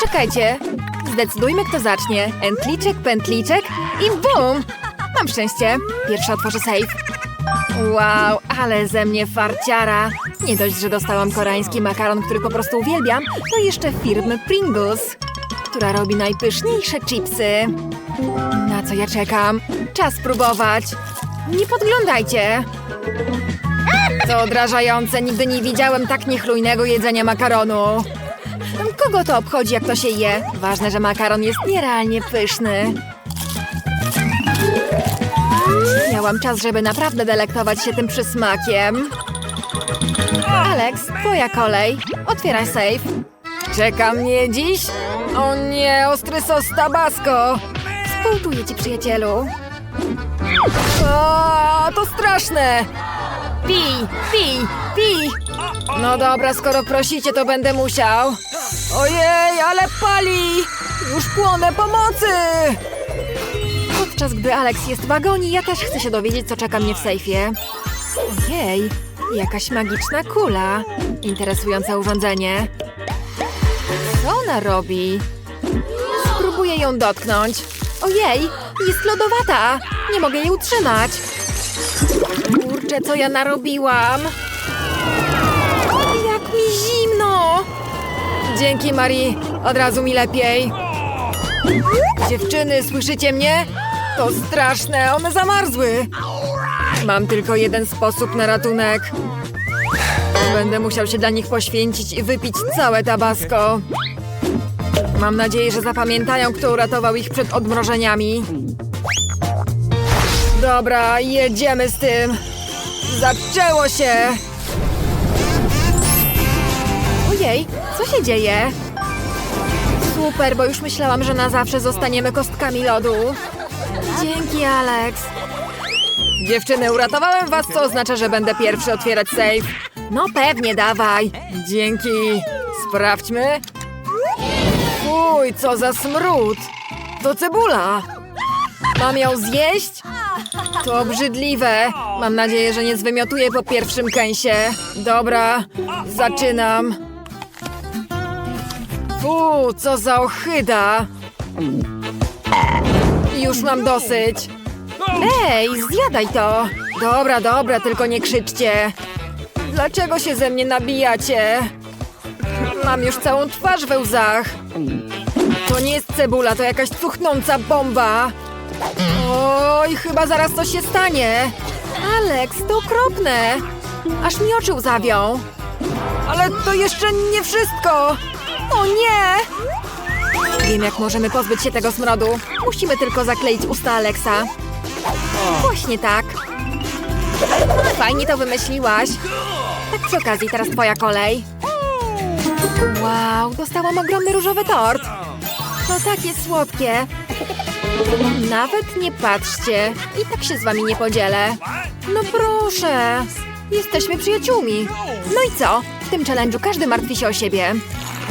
Poczekajcie. Zdecydujmy, kto zacznie. Entliczek, pętliczek i bum! Mam szczęście. Pierwsza otworzę safe. Wow, ale ze mnie farciara. Nie dość, że dostałam koreański makaron, który po prostu uwielbiam, to jeszcze firmy Pringles, która robi najpyszniejsze chipsy. Na co ja czekam? Czas spróbować. Nie podglądajcie. To odrażające, nigdy nie widziałem tak niechlujnego jedzenia makaronu. Kogo to obchodzi, jak to się je? Ważne, że makaron jest nierealnie pyszny. Miałam czas, żeby naprawdę delektować się tym przysmakiem. Alex, twoja kolej. Otwieraj safe. Czeka mnie dziś? O nie, ostry sos tabasco. Współczuję ci, przyjacielu. O, to straszne. Pij, pij, pij. No dobra, skoro prosicie, to będę musiał. Ojej, ale pali! Już płonę pomocy! Podczas gdy Alex jest w wagonie, ja też chcę się dowiedzieć, co czeka mnie w sejfie. Ojej, jakaś magiczna kula. Interesujące urządzenie. Co ona robi? Spróbuję ją dotknąć. Ojej, jest lodowata! Nie mogę jej utrzymać. Kurczę, co ja narobiłam? Dzięki, Marii. Od razu mi lepiej. Dziewczyny, słyszycie mnie? To straszne, one zamarzły. Mam tylko jeden sposób na ratunek. Będę musiał się dla nich poświęcić i wypić całe tabasco. Mam nadzieję, że zapamiętają, kto uratował ich przed odmrożeniami. Dobra, jedziemy z tym. Zaczęło się! Ojej, co się dzieje? Super, bo już myślałam, że na zawsze zostaniemy kostkami lodu. Dzięki, Alex. Dziewczyny, uratowałem was, co oznacza, że będę pierwszy otwierać safe. No pewnie, dawaj. Dzięki. Sprawdźmy. Uj, co za smród. To cebula. Mam ją zjeść? To obrzydliwe. Mam nadzieję, że nie zwymiotuję po pierwszym kęsie. Dobra, zaczynam. Fu, co za ochyda. Już mam dosyć. Ej, zjadaj to. Dobra, dobra, tylko nie krzyczcie. Dlaczego się ze mnie nabijacie? Mam już całą twarz we łzach. To nie jest cebula, to jakaś cuchnąca bomba. Oj, chyba zaraz coś się stanie. Alex, to okropne. Aż mi oczy łzawią. Ale to jeszcze nie wszystko. O nie! Wiem, jak możemy pozbyć się tego smrodu. Musimy tylko zakleić usta Alexa. Właśnie tak. Fajnie to wymyśliłaś. Tak przy okazji, teraz twoja kolej. Wow, dostałam ogromny różowy tort. To takie słodkie. Nawet nie patrzcie. I tak się z wami nie podzielę. No proszę. Jesteśmy przyjaciółmi. No i co? W tym challenge'u każdy martwi się o siebie.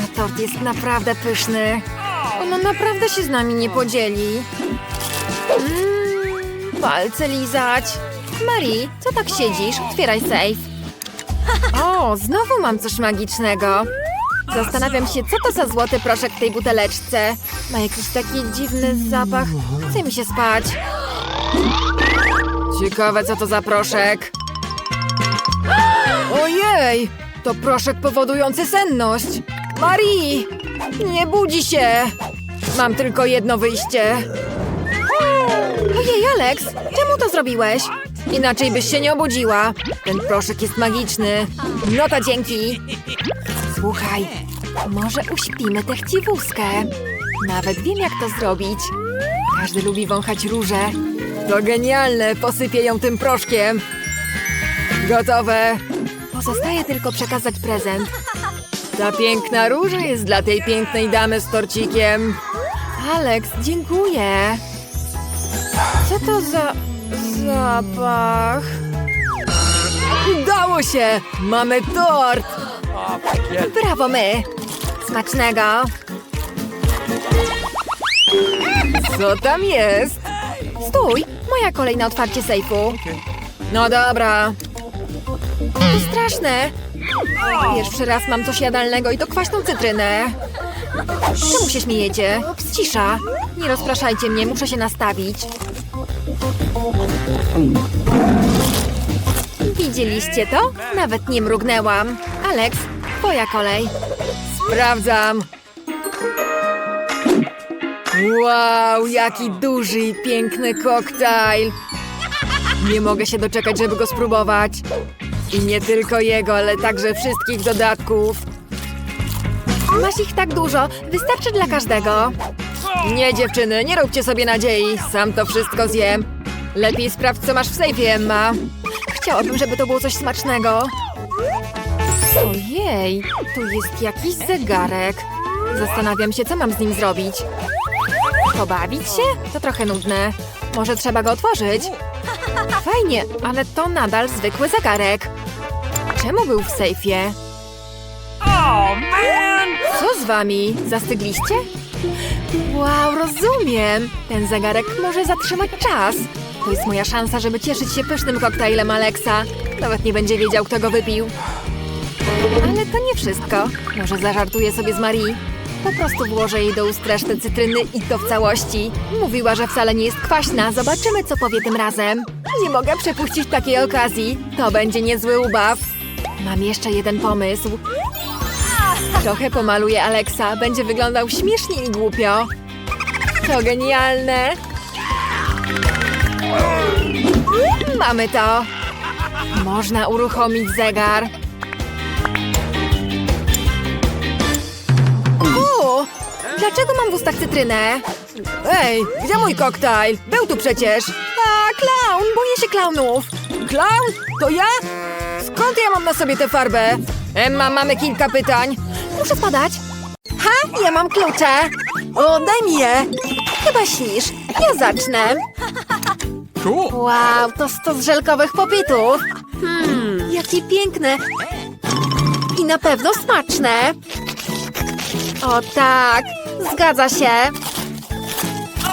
A tort jest naprawdę pyszny. Ono naprawdę się z nami nie podzieli. Mmm, palce lizać. Marii, co tak siedzisz? Otwieraj safe. O, znowu mam coś magicznego. Zastanawiam się, co to za złoty proszek w tej buteleczce. Ma jakiś taki dziwny zapach. Chce mi się spać. Ciekawe, co to za proszek. Ojej! To proszek powodujący senność. Marii! Nie budzi się! Mam tylko jedno wyjście. Ojej, Alex! Czemu to zrobiłeś? Inaczej byś się nie obudziła. Ten proszek jest magiczny. No to dzięki. Słuchaj, może uśpimy tę chciwuskę. Nawet wiem, jak to zrobić. Każdy lubi wąchać róże. To genialne, posypię ją tym proszkiem. Gotowe. Pozostaje tylko przekazać prezent. Ta piękna róża jest dla tej pięknej damy z torcikiem. Alex, dziękuję. Co to za zapach? Udało się! Mamy tort! Brawo my! Smacznego! Co tam jest? Stój! Moja kolej na otwarcie sejfu. No dobra. To straszne. Pierwszy raz mam coś jadalnego i to kwaśną cytrynę. Czemu się śmiejecie? Cisza. Nie rozpraszajcie mnie, muszę się nastawić. Widzieliście to? Nawet nie mrugnęłam. Alex, twoja kolej. Sprawdzam. Wow, jaki duży i piękny koktajl. Nie mogę się doczekać, żeby go spróbować. I nie tylko jego, ale także wszystkich dodatków. Masz ich tak dużo, wystarczy dla każdego. Nie, dziewczyny, nie róbcie sobie nadziei. Sam to wszystko zjem. Lepiej sprawdź, co masz w sejfie, Emma. Chciałabym, żeby to było coś smacznego. Ojej, tu jest jakiś zegarek. Zastanawiam się, co mam z nim zrobić. Pobawić się? To trochę nudne. Może trzeba go otworzyć? Fajnie, ale to nadal zwykły zegarek. Czemu był w sejfie? Co z wami? Zastygliście? Wow, rozumiem. Ten zegarek może zatrzymać czas. To jest moja szansa, żeby cieszyć się pysznym koktajlem Alexa. Nawet nie będzie wiedział, kto go wypił. Ale to nie wszystko. Może zażartuję sobie z Marii. Po prostu włożę jej do ust resztę cytryny i to w całości. Mówiła, że wcale nie jest kwaśna. Zobaczymy, co powie tym razem. Nie mogę przepuścić takiej okazji. To będzie niezły ubaw. Mam jeszcze jeden pomysł. Trochę pomaluję Alexa. Będzie wyglądał śmiesznie i głupio. To genialne. Mamy to. Można uruchomić zegar. U, dlaczego mam w ustach cytrynę? Ej, gdzie mój koktajl? Był tu przecież. A, klaun, boję się klaunów. Klaun? To ja? Skąd ja mam na sobie tę farbę? Emma, mamy kilka pytań. Muszę spadać. Ha, ja mam klucze. O, daj mi je. Chyba śnisz. Ja zacznę. Cool. Wow, to stos żelkowych popitów. Hmm, jakie piękne. I na pewno smaczne. O tak, zgadza się.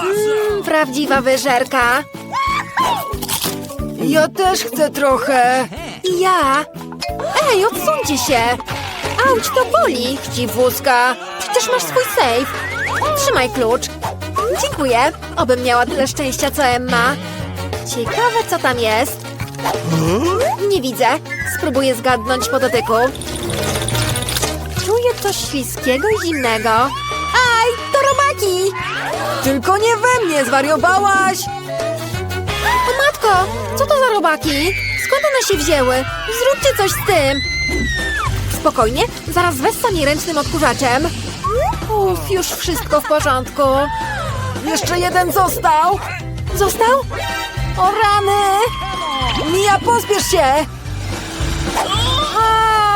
Mm, prawdziwa wyżerka. Ja też chcę trochę. I ja. Ej, odsuńcie się. Auć, to boli. Chciwózka. Przecież masz swój safe. Trzymaj klucz. Dziękuję. Obym miała tyle szczęścia, co Emma. Ciekawe, co tam jest. Nie widzę. Spróbuję zgadnąć po dotyku. Czuję coś śliskiego i zimnego. Aj, to robaki! Tylko nie we mnie, zwariowałaś! O matko, co to za robaki? Skąd one się wzięły? Zróbcie coś z tym! Spokojnie, zaraz wessam je ręcznym odkurzaczem. Uff, już wszystko w porządku. Jeszcze jeden został. Został? O rany! Mija, pospiesz się!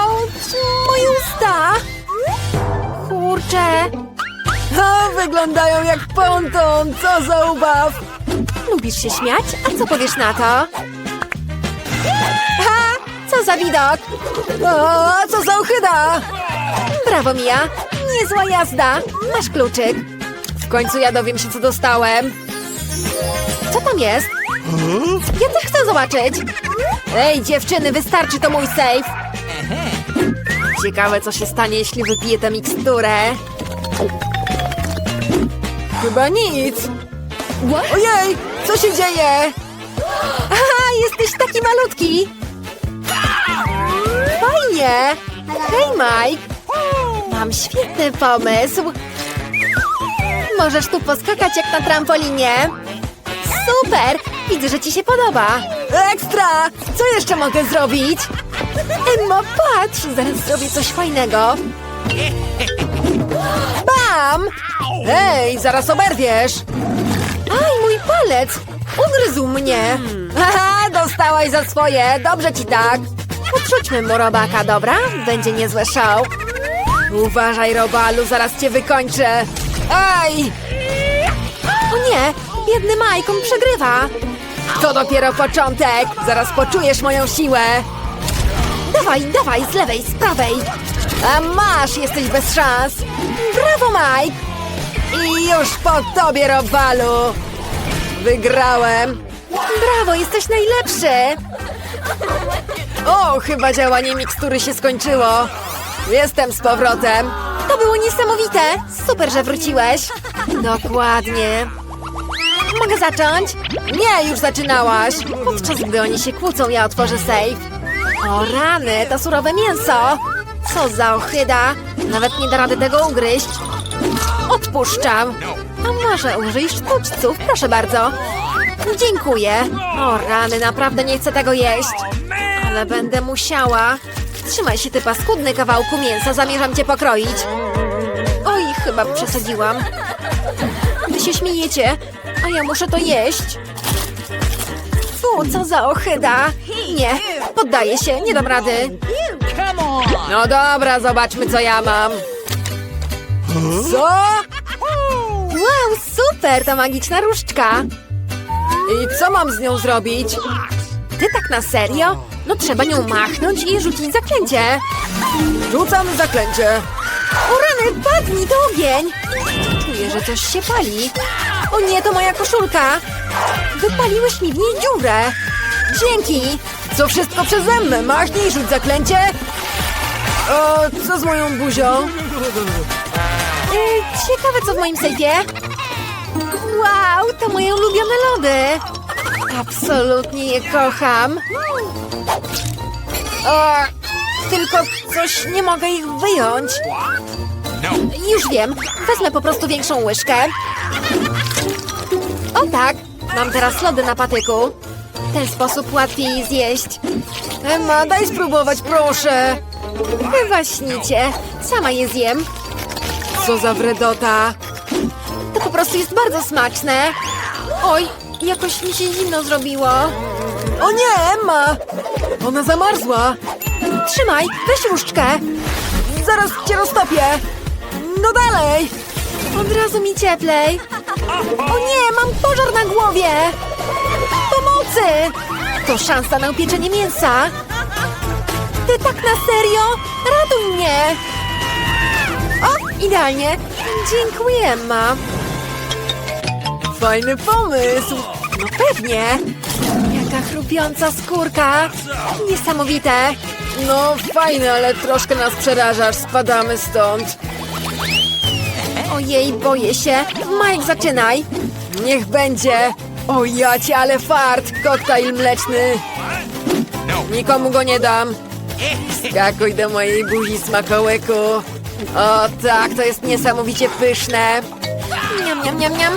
Auć, moje usta! Kurczę! O, wyglądają jak ponton! Co za ubaw! Lubisz się śmiać? A co powiesz na to? Co za widok! O, co za ochyda! Brawo, Mia! Niezła jazda! Masz kluczyk. W końcu ja dowiem się, co dostałem. Co tam jest? Ja też chcę zobaczyć. Ej, dziewczyny, wystarczy to mój safe. Ciekawe, co się stanie, jeśli wypiję tę miksturę. Chyba nic. Ojej, co się dzieje? Aha, jesteś taki malutki. Fajnie. Hej, Mike. Mam świetny pomysł. Możesz tu poskakać jak na trampolinie. Super! Widzę, że ci się podoba. Ekstra! Co jeszcze mogę zrobić? Emma, patrz! Zaraz zrobię coś fajnego. Bam! Hej, zaraz oberwiesz! Aj, mój palec! Ugryzł mnie! Haha, dostałaś za swoje! Dobrze ci tak! Podrzućmy mu robaka, dobra? Będzie niezłe show. Uważaj, Robalu, zaraz cię wykończę! Aj! O nie! Biedny Mike, on przegrywa! To dopiero początek! Zaraz poczujesz moją siłę! Dawaj, dawaj, z lewej, z prawej! A masz, jesteś bez szans! Brawo, Mike! I już po tobie, Robalu! Wygrałem! Brawo, jesteś najlepszy! O, chyba działanie mikstury się skończyło. Jestem z powrotem. To było niesamowite! Super, że wróciłeś! Dokładnie. Mogę zacząć? Nie, już zaczynałaś! Podczas gdy oni się kłócą, ja otworzę safe. O rany, to surowe mięso! Co za ochyda! Nawet nie da rady tego ugryźć. Odpuszczam. A może użyj sztućców, proszę bardzo. Dziękuję. O rany, naprawdę nie chcę tego jeść. Ale będę musiała. Trzymaj się, ty paskudny kawałku mięsa, zamierzam cię pokroić. Oj, chyba przesadziłam. Wy się śmiejecie, a ja muszę to jeść. Fu, co za ochyda. Nie, poddaję się, nie dam rady. No dobra, zobaczmy, co ja mam. Co? Wow, super, to magiczna różdżka. I co mam z nią zrobić? Ty tak na serio? No trzeba nią machnąć i rzucić zaklęcie. Rzucamy zaklęcie. O rany, padnij, to ogień. Czuję, że coś się pali. O nie, to moja koszulka. Wypaliłeś mi w niej dziurę. Dzięki. Co wszystko przeze mnie? Machnij rzuć zaklęcie. O, co z moją buzią? Ciekawe, co w moim sejfie. Wow, to moje ulubione lody. Absolutnie je kocham. O, tylko coś nie mogę ich wyjąć. Już wiem, wezmę po prostu większą łyżkę. O tak, mam teraz lody na patyku. W ten sposób łatwiej je zjeść. Emma, daj spróbować, proszę. Wywaśnicie, sama je zjem. Co za wredota. To po prostu jest bardzo smaczne. Oj, jakoś mi się zimno zrobiło. O nie, Emma! Ona zamarzła. Trzymaj, weź różdżkę. Zaraz cię roztopię. No dalej. Od razu mi cieplej. O nie, mam pożar na głowie. Pomocy! To szansa na upieczenie mięsa. Ty tak na serio? Ratuj mnie! O, idealnie. Dziękuję, Emma. Fajny pomysł. No pewnie. Chrupiąca skórka. Niesamowite. No fajne, ale troszkę nas przerażasz. Spadamy stąd. Ojej, boję się. Mike, zaczynaj. Niech będzie. O jacie, ale fart. Koktajl mleczny. Nikomu go nie dam. Skakuj do mojej buzi, smakołyku. O tak, to jest niesamowicie pyszne. Niam, niam, niam, niam.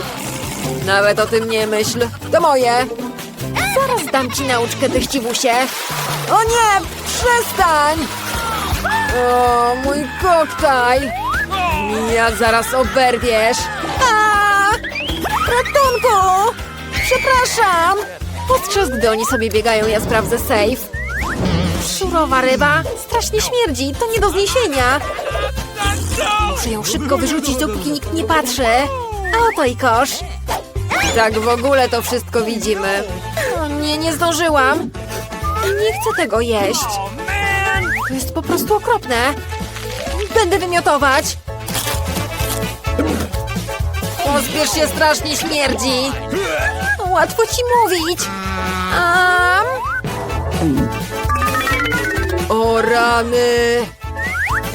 Nawet o tym nie myśl. To moje. Zaraz dam ci nauczkę, ty chciwusie. O nie, przestań! O, mój koktajl. Jak zaraz oberwiesz. Ratunku! Przepraszam! Podczas gdy oni sobie biegają, ja sprawdzę safe. Szurowa ryba? Strasznie śmierdzi, to nie do zniesienia. Muszę ją szybko wyrzucić, dopóki nikt nie patrzy. A oto i kosz. Tak w ogóle to wszystko widzimy. Nie, nie zdążyłam. Nie chcę tego jeść. To jest po prostu okropne. Będę wymiotować. Pozbierz się, strasznie śmierdzi. Łatwo ci mówić. Um... O rany!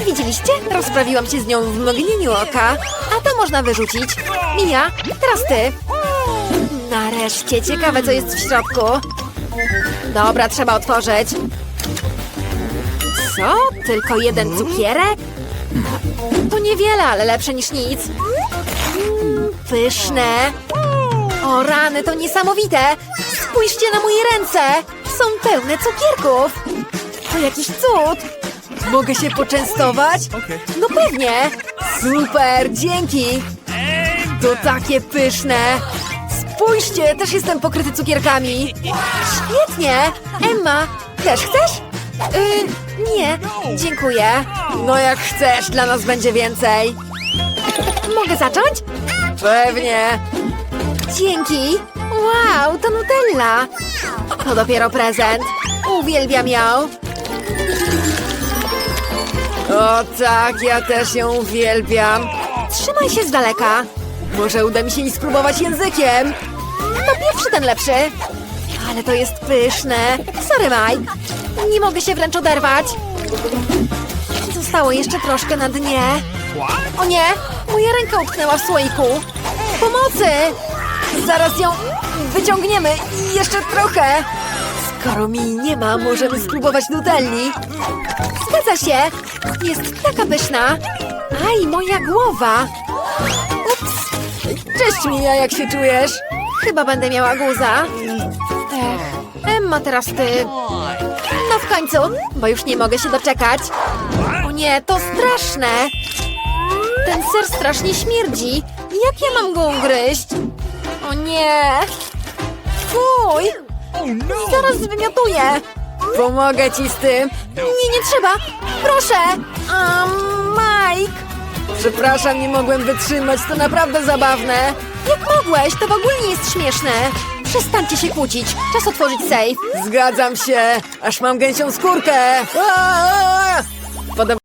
Widzieliście? Rozprawiłam się z nią w mgnieniu oka. A to można wyrzucić. Mija, teraz ty. Nareszcie, ciekawe co jest w środku. Dobra, trzeba otworzyć. Co? Tylko jeden cukierek? To niewiele, ale lepsze niż nic. Pyszne. O rany, to niesamowite! Spójrzcie na moje ręce! Są pełne cukierków! To jakiś cud! Mogę się poczęstować? No pewnie! Super, dzięki! To takie pyszne! Spójrzcie, też jestem pokryty cukierkami! Świetnie! Emma, też chcesz? Yy, nie, dziękuję. No jak chcesz, dla nas będzie więcej. Mogę zacząć? Pewnie. Dzięki. Wow, to Nutella. To dopiero prezent. Uwielbiam ją. O tak, ja też ją uwielbiam. Trzymaj się z daleka. Może uda mi się jej spróbować językiem. To pierwszy ten lepszy. Ale to jest pyszne. Sorry, Mike. Nie mogę się wręcz oderwać. Zostało jeszcze troszkę na dnie. O nie! Moja ręka utknęła w słoiku! Pomocy! Zaraz ją wyciągniemy jeszcze trochę! Skoro mi nie ma, możemy spróbować nutelli. Zgadza się! Jest taka pyszna! Aj, moja głowa! Cześć, Mija, jak się czujesz? Chyba będę miała guza. Ech, Emma, teraz ty. No w końcu, bo już nie mogę się doczekać. O nie, to straszne! Ten ser strasznie śmierdzi. Jak ja mam go ugryźć? O nie! Fuj! Zaraz zwymiotuję! Pomogę ci z tym! Nie, nie trzeba! Proszę! Um, Mike! Przepraszam, nie mogłem wytrzymać, to naprawdę zabawne! Jak mogłeś? To w ogóle nie jest śmieszne! Przestańcie się kłócić! Czas otworzyć safe! Zgadzam się! Aż mam gęsią skórkę! Podoba